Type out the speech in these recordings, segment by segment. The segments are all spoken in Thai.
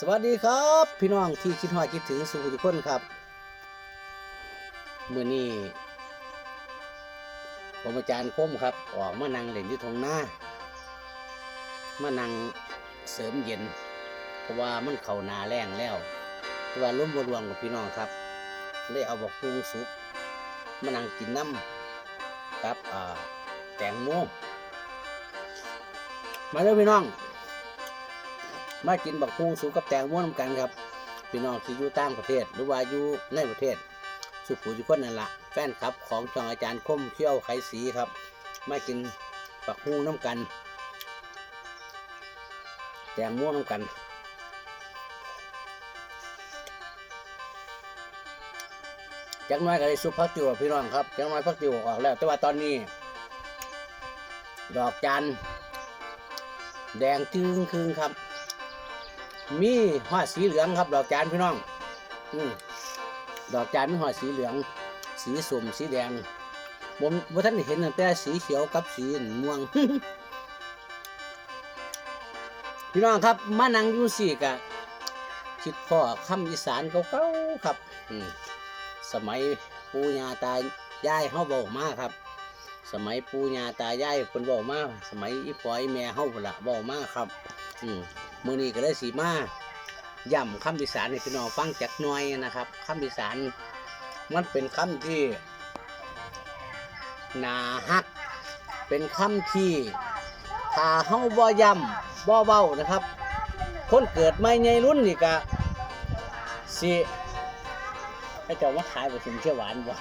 สวัสดีครับ พี่น้องที่คิดฮอดคิดถึงสุขทุกคนครับมื่อนี้ผมอาจารย์คมครับ ออกมานั่งเล่นอยู่ทงหน้ามานั่งเสริมเย็น เพราะว่ามันเข่านาแรงแล้วเพราะว่าร่วมบรวงกับพี่น้องครับเลยเอาบอกพุงสุกมานั่งกินน้ำกับอ่าแตงโมมาเลยพี่น้อง มากินบักฮุงสูกับแตงมน้ำกันครับพี่น้องที่อยู่ต่างประเทศ หรือว่าอยู่ในประเทศ สุขุทุกคนนั่นละแฟนคลับของจองอาจารย์คมเขี้ยวไขสีครับ มากินบักฮุงน้ำกัน แตงโมน้ำกันจักน้อยก็ได้ซุปพักติวพี่น้องครับจักน้อยพักติวออกแล้ว แต่ว่าตอนนี้ ดอกจันแดงจึงคืนครับ มีหอดสีเหลืองครับ ดอกจานพี่น้อง อืมดอกจานมีหอดสีเหลือง สีส้มสีแดงผมว่าท่านเห็นตั้งแต่สีเขียวกับสีม่วง พี่น้องครับมานั่งอยู่สี่กะคิดพ่อคำอีสานเก่าๆครับ อืมสมัยปู่ย่าตายายเฮาบอกมาครับ สมัยปู่ย่าตายายเพิ่นบอกมาสมัยอีปอยแม่เฮาพุ่นละบอกมาครับ อืมมือนี้ก็เลยสีมาย่ำคำอีสานให้พี่น้องฟังจักหน่อยนะครับคำอีสานมันเป็นคำที่นาฮัก เป็นคำที่ถ้าเฮาบ่ย่ำบ่เว้านะครับ คนเกิดไม่ใหญ่รุ่นนี่ก็สิให้เจ้ามาขายบ่สิมเชื่อหวานบ่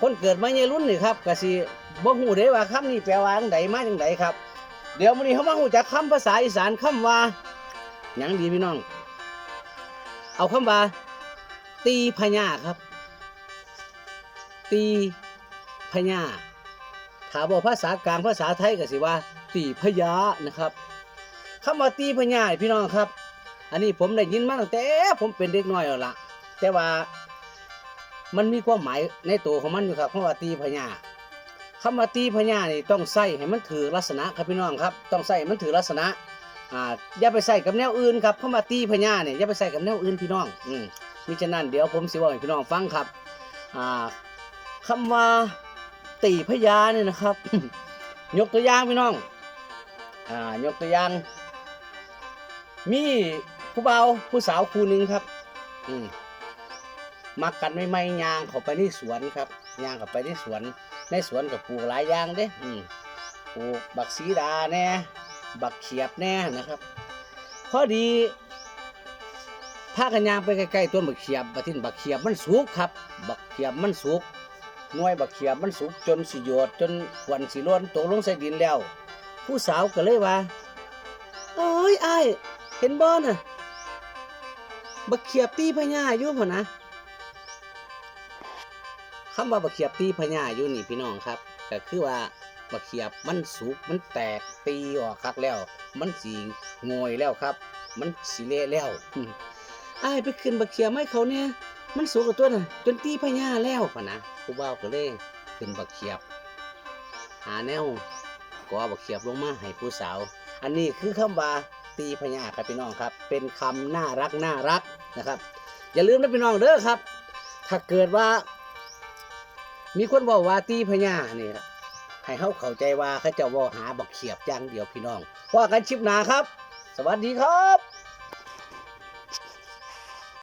คนเกิดไม่ใหญ่รุ่นนี่ครับก็สิบ่ฮู้เด้ว่าคำนี้แปลว่าจังไดมาจังไดครับ เดี๋ยวมื้อนี้เขามาหูจักคำภาษาอีสานคำว่าหยังดีพี่น้อง เอาคำว่า ตีพญาครับ ตีพญาถ้าบอกภาษากลางภาษาไทยก็สิว่า ตีพญานะครับคำว่าตีพญาพี่น้องครับ อันนี้ผมได้ยินมาตั้งแต่ผมเป็นเด็กน้อยแล้วล่ะ แต่ว่ามันมีความหมายในตัวของมันอยู่ครับคำว่าตีพญา คำว่าตีพญานี่ต้องใส่ให้มันถือลักษณะครับพี่น้องครับ ต้องใส่ให้มันถือลักษณะอ่าอย่าไปใส่กับแนวอื่นครับคำว่าตีพญาเนี่ยอย่าไปใส่กับแนวอื่นพี่น้องอืมมิฉะนั้นเดี๋ยวผมสิบอกให้พี่น้องฟังครับอ่าคำว่าตีพญาเนี่ยนะครับ ยกตัวอย่างพี่น้องอ่ายกตัวอย่างมีผู้เบาผู้สาวคู่หนึ่งครับ อืม มักกันไม่ไม่ยางเขาไปในสวนครับยางเขาไปในสวน ในสวนกับปลูกหลายอย่างเด้อืมปลูกบักสีดาแน่บักเขียบแน่นะครับพอดีพากันยางไปใกล้ๆต้นบักเขียบบัทินบักเขียบมันสุกครับ บักเขียบมันสุกหน่วยบักเขียบมันสุกจนสิโยดจนควันสิล้นตกลงใส่ดินแล้ว ผู้สาวก็เลยว่าโอ้ยไอ้เห็นบ่น่ะบักเขียบตีพญาอยู่พ่นนะ คำว่าบักเขียบตีพญาอยู่นี่พี่น้องครับ ก็คือว่าบักเขียบมันสุกมันแตกตีออกคักแล้ว มันสีงอยแล้วครับ มันสีเละแล้วอืมอ้ายไปขึ้นบักเขียบให้เขาเนี่ยมันสุกกับตัวน่ะ จนตีพญาแล้วพะนะผู้บ่าวก็เลยขึ้นบักเขียบ หาแนวกอบักเขียบลงมาให้ผู้สาว อันนี้คือคำว่าตีพญาครับพี่น้องครับ เป็นคำน่ารักน่ารักนะครับ อย่าลืมนะพี่น้องเด้อครับ ถ้าเกิดว่า มีคนบอกว่าตีพญานี่ครับให้เขาเข้าใจว่าเขาเจะว่าหาบักเขียบอย่างเดียวพี่น้องว่ากันชิปหนาครับ สวัสดีครับ